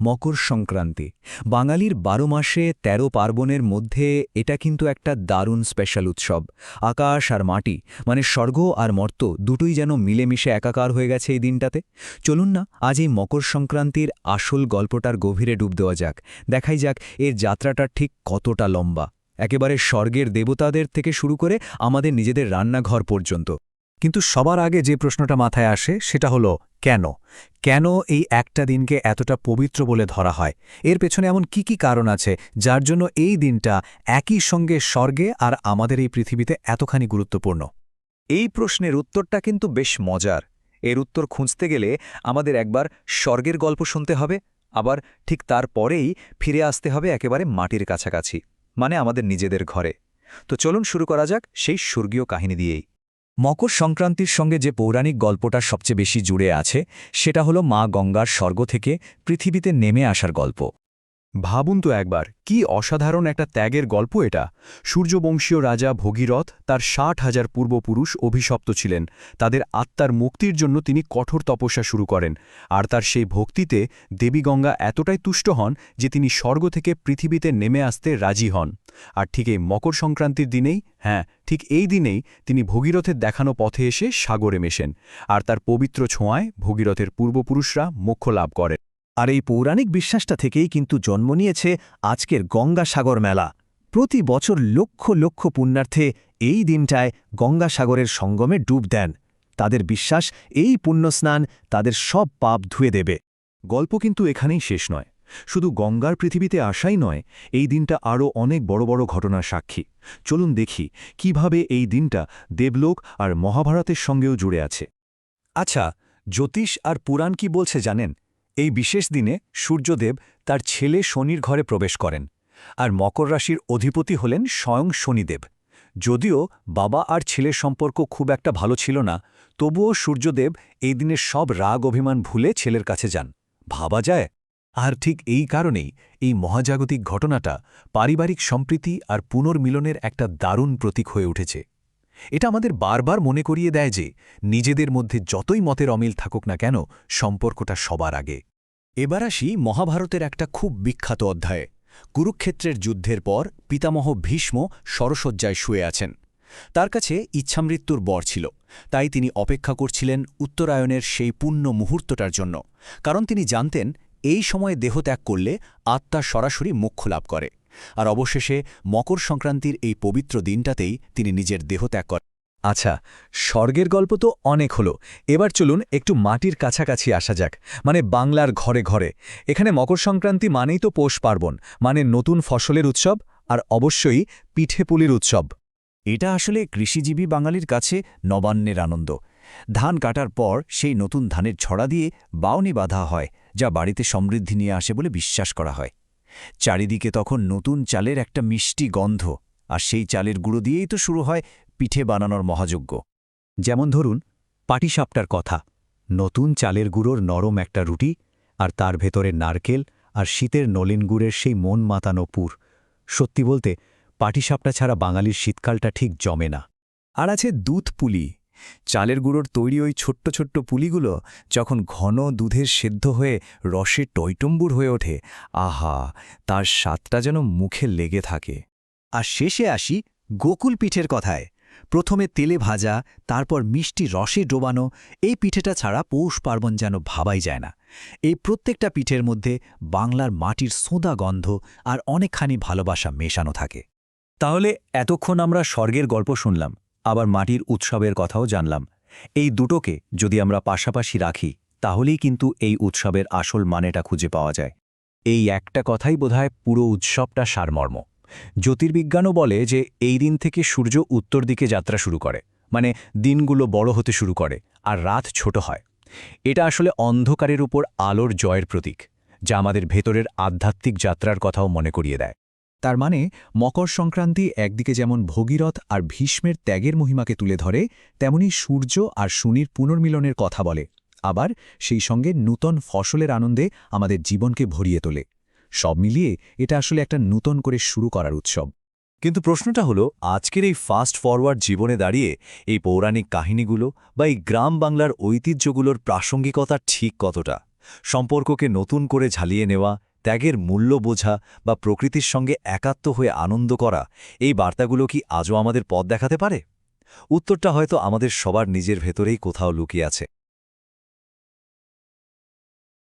মকর সংক্রান্তি। বাঙালির বারো মাসে ১৩ পার্বণের মধ্যে এটা কিন্তু একটা দারুণ স্পেশাল উৎসব। আকাশ আর মাটি মানে স্বর্গ আর মর্ত দুটোই যেন মিলেমিশে একাকার হয়ে গেছে এই দিনটাতে। চলুন না, আজ এই মকর সংক্রান্তির আসল গল্পটার গভীরে ডুব দেওয়া যাক। দেখাই যাক এর যাত্রাটা ঠিক কতটা লম্বা। একেবারে স্বর্গের দেবতাদের থেকে শুরু করে আমাদের নিজেদের রান্নাঘর পর্যন্ত। কিন্তু সবার আগে যে প্রশ্নটা মাথায় আসে সেটা হলো, কেন? কেন এই একটা দিনকে এতটা পবিত্র বলে ধরা হয়? এর পেছনে এমন কি কি কারণ আছে যার জন্য এই দিনটা একই সঙ্গে স্বর্গে আর আমাদের এই পৃথিবীতে এতখানি গুরুত্বপূর্ণ? এই প্রশ্নের উত্তরটা কিন্তু বেশ মজার। এর উত্তর খুঁজতে গেলে আমাদের একবার স্বর্গের গল্প শুনতে হবে, আবার ঠিক তারপরেই ফিরে আসতে হবে একেবারে মাটির কাছাকাছি মানে আমাদের নিজেদের ঘরে। তো চলুন শুরু করা যাক সেই স্বর্গীয় কাহিনী দিয়েই। মকর সংক্রান্তির সঙ্গে যে পৌরাণিক গল্পটা সবচেয়ে বেশি জুড়ে আছে, সেটা হলো মা গঙ্গার স্বর্গ থেকে পৃথিবীতে নেমে আসার গল্প। ভাবুন তো একবার, কি অসাধারণ একটা ত্যাগের গল্প এটা। সূর্যবংশীয় রাজা ভগীরথ তার ষাট হাজার পূর্বপুরুষ অভিশপ্ত ছিলেন। তাদের আত্মার মুক্তির জন্য তিনি কঠোর তপস্যা শুরু করেন। আর তার সেই ভক্তিতে দেবীগঙ্গা এতটাই তুষ্ট হন যে তিনি স্বর্গ থেকে পৃথিবীতে নেমে আসতে রাজি হন। আর ঠিক এই মকর সংক্রান্তির দিনেই হ্যাঁ ঠিক এই দিনেই তিনি ভগীরথের দেখানো পথে এসে সাগরে মেশেন। আর তার পবিত্র ছোঁয়ায় ভগীরথের পূর্বপুরুষরা মোক্ষ লাভ করেন আর এই পৌরাণিক বিশ্বাসটা থেকেই কিন্তু জন্ম নিয়েছে আজকের গঙ্গাসাগর মেলা। প্রতি বছর লক্ষ লক্ষ পুণ্যার্থে এই দিনটায় গঙ্গাসাগরের সঙ্গমে ডুব দেন। তাদের বিশ্বাস এই পুণ্যস্নান তাদের সব পাপ ধুয়ে দেবে। গল্প কিন্তু এখানেই শেষ নয়। শুধু গঙ্গার পৃথিবীতে আসাই নয়, এই দিনটা আরও অনেক বড় বড় ঘটনার সাক্ষী। চলুন দেখি কীভাবে এই দিনটা দেবলোক আর মহাভারতের সঙ্গেও জুড়ে আছে। আচ্ছা জ্যোতিষ আর পুরাণ কি বলছে জানেন? এই বিশেষ দিনে সূর্যদেব তার ছেলে শনির ঘরে প্রবেশ করেন আর মকর রাশির অধিপতি হলেন স্বয়ং শনিদেব। যদিও বাবা আর ছেলের সম্পর্ক খুব একটা ভালো ছিল না, তবুও সূর্যদেব এই দিনের সব রাগ অভিমান ভুলে ছেলের কাছে যান। ভাবা যায়? আর ঠিক এই কারণেই এই মহাজাগতিক ঘটনাটা পারিবারিক সম্প্রীতি আর পুনর্মিলনের একটা দারুণ প্রতীক হয়ে উঠেছে। এটা আমাদের বারবার মনে করিয়ে দেয় যে নিজেদের মধ্যে যতই মতের অমিল থাকুক না কেন সম্পর্কটা সবার আগে। এবার আসি মহাভারতের একটা খুব বিখ্যাত অধ্যায়ে। কুরুক্ষেত্রের যুদ্ধের পর পিতামহ ভীষ্ম সরসজ্জায় শুয়ে আছেন। তার কাছে ইচ্ছামৃত্যুর বর ছিল, তাই তিনি অপেক্ষা করছিলেন উত্তরায়ণের সেই পূর্ণ মুহূর্তটার জন্য, কারণ তিনি জানতেন এই সময়ে দেহত্যাগ করলে আত্মা সরাসরি মোক্ষ লাভ করে। আর অবশেষে মকর সংক্রান্তির এই পবিত্র দিনটাতেই তিনি নিজের দেহত্যাগ করেন। আচ্ছা স্বর্গের গল্প তো অনেক হলো। এবার চলুন একটু মাটির কাছাকাছি আসা যাক মানে বাংলার ঘরে ঘরে। এখানে মকর সংক্রান্তি মানেই তো পৌষ পার্বণ মানে নতুন ফসলের উৎসব আর অবশ্যই পিঠেপুলির উৎসব। এটা আসলে কৃষিজীবী বাঙালির কাছে নবান্নের আনন্দ। ধান কাটার পর সেই নতুন ধানের ছড়া দিয়ে বাউনি বাঁধা হয়, যা বাড়িতে সমৃদ্ধি নিয়ে আসে বলে বিশ্বাস করা হয়। চারিদিকে তখন নতুন চালের একটা মিষ্টি গন্ধ, আর সেই চালের গুঁড়ো দিয়েই তো শুরু হয় পিঠে বানানোর মহাযজ্ঞ। যেমন ধরুন, পাটিসাপটার কথা, নতুন চালের গুঁড়োর নরম একটা রুটি, আর তার ভেতরে নারকেল আর শীতের নলিন গুড়ের সেই মন মাতানো পুর। সত্যি বলতে, পাটিসাপটা ছাড়া বাঙালির শীতকালটা ঠিক জমে না। আর আছে দুধ পুলি চালের গুঁড়োর তৈরি ওই ছোট্ট ছোট্ট পুলিগুলো যখন ঘন দুধের সেদ্ধ হয়ে রসে টইটম্বুর হয়ে ওঠে, আহা, তার স্বাদটা যেন মুখে লেগে থাকে। আর শেষে আসি গোকুল পিঠের কথায়। প্রথমে তেলে ভাজা, তারপর মিষ্টি রসে ডোবানো, এই পিঠেটা ছাড়া পৌষ পার্বণ যেন ভাবাই যায় না। এই প্রত্যেকটা পিঠের মধ্যে বাংলার মাটির সোঁদা গন্ধ আর অনেকখানি ভালোবাসা মেশানো থাকে। তাহলে এতক্ষণ আমরা স্বর্গের গল্প শুনলাম। আবার মাটির উৎসবের কথাও জানলাম। এই দুটোকে যদি আমরা পাশাপাশি রাখি, তাহলেই কিন্তু এই উৎসবের আসল মানেটা খুঁজে পাওয়া যায়। এই একটা কথাই বোধহয় পুরো উৎসবটা সারমর্ম। জ্যোতির্বিজ্ঞানও বলে যে এই দিন থেকে সূর্য উত্তর দিকে যাত্রা শুরু করে মানে দিনগুলো বড় হতে শুরু করে আর রাত ছোট হয়। এটা আসলে অন্ধকারের উপর আলোর জয়ের প্রতীক, যা আমাদের ভেতরের আধ্যাত্মিক যাত্রার কথাও মনে করিয়ে দেয়। তার মানে মকর সংক্রান্তি একদিকে যেমন ভগীরথ আর ভীষ্মের ত্যাগের মহিমাকে তুলে ধরে, তেমনি সূর্য আর শনির পুনর্মিলনের কথা বলে। আবার সেই সঙ্গে নূতন ফসলের আনন্দে আমাদের জীবনকে ভরিয়ে তোলে। সব মিলিয়ে এটা আসলে একটা নূতন করে শুরু করার উৎসব। কিন্তু প্রশ্নটা হলো, আজকের এই ফাস্ট ফরওয়ার্ড জীবনে দাঁড়িয়ে এই পৌরাণিক কাহিনীগুলো বা এই গ্রাম বাংলার ঐতিহ্যগুলোর প্রাসঙ্গিকতা ঠিক কতটা? সম্পর্ককে নতুন করে ঝালিয়ে নেওয়া ত্যাগের মূল্য বোঝা বা প্রকৃতির সঙ্গে একাত্ম হয়ে আনন্দ করা, এই বার্তাগুলো কি আজও আমাদের পথ দেখাতে পারে? উত্তরটা হয়তো আমাদের সবার নিজের ভেতরেই কোথাও লুকিয়ে আছে।